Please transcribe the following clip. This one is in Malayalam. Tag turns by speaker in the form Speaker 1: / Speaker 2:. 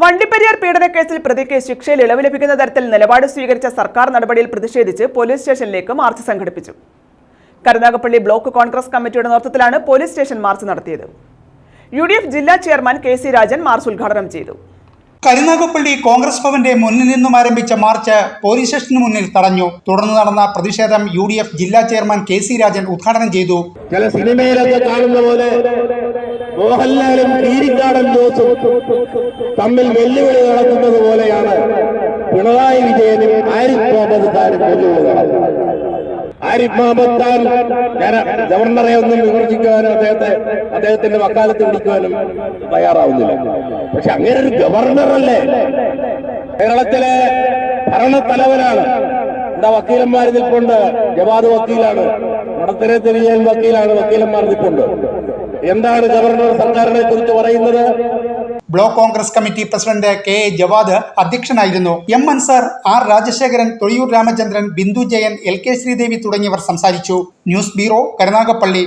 Speaker 1: വണ്ടിപ്പെരിയാർ പീഡനക്കേസിൽ പ്രതിക്ക് ശിക്ഷയിൽ ഇളവ് ലഭിക്കുന്ന തരത്തിൽ നിലപാട് സ്വീകരിച്ച സർക്കാർ നടപടിയിൽ പ്രതിഷേധിച്ച് പോലീസ് സ്റ്റേഷനിലേക്ക് മാർച്ച് സംഘടിപ്പിച്ചു. കരുനാഗപ്പള്ളി ബ്ലോക്ക് കോൺഗ്രസ് കമ്മിറ്റിയുടെ നേതൃത്വത്തിലാണ് പോലീസ് സ്റ്റേഷൻ മാർച്ച് നടത്തിയത്. യു ജില്ലാ ചെയർമാൻ കെ രാജൻ മാർച്ച് ഉദ്ഘാടനം ചെയ്തു.
Speaker 2: കരുനാഗപ്പള്ളി കോൺഗ്രസ് ഭവന്റെ മുന്നിൽ നിന്നും ആരംഭിച്ച മാർച്ച് പോലീസ് സ്റ്റേഷന് മുന്നിൽ തടഞ്ഞു. തുടർന്ന് നടന്ന പ്രതിഷേധം യു ഡി എഫ് ജില്ലാ ചെയർമാൻ കെ സി രാജൻ ഉദ്ഘാടനം ചെയ്തു.
Speaker 3: ചില സിനിമയിലൊക്കെ കാണുന്ന പോലെ മോഹൻലാലും കീരിക്കാടൻ ജോസും തമ്മിൽ വെല്ലുവിളി നടക്കുന്നത് പോലെയാണ് പിണറായി വിജയനും ആരിഫ് മുഹമ്മദ് ഖാനും വെല്ലുവിളി നടത്തുന്നത് ആരിഫ് മുഹമ്മദ് ഖാൻ ഗവർണറെ ഒന്നും വിമർശിക്കുവാനും അദ്ദേഹത്തെ അദ്ദേഹത്തിന്റെ വക്കാലത്ത് പിടിക്കുവാനും തയ്യാറാവുന്നില്ല. പക്ഷെ അങ്ങനെ ഒരു ഗവർണറല്ലേ കേരളത്തിലെ ഭരണത്തലവനാണ്. എന്താ വക്കീലന്മാർ നിൽപ്പുണ്ട്? ജവാദ് വക്കീലാണ്. വടത്തര തിരിയൻ വക്കീലാണ് വക്കീലന്മാർ നിൽപ്പുണ്ട്. എന്താണ് ഗവർണർ സർക്കാരിനെ കുറിച്ച് പറയുന്നത്?
Speaker 2: Block Congress committee president K A Javad അധ്യക്ഷനായിരുന്നു. M Ansar R Rajasekharan Thozhiyoor Ramachandran Bindu Jayan L K Sreedevi തുടങ്ങിയവർ സംസാരിച്ചു. News bureau Karunagappally.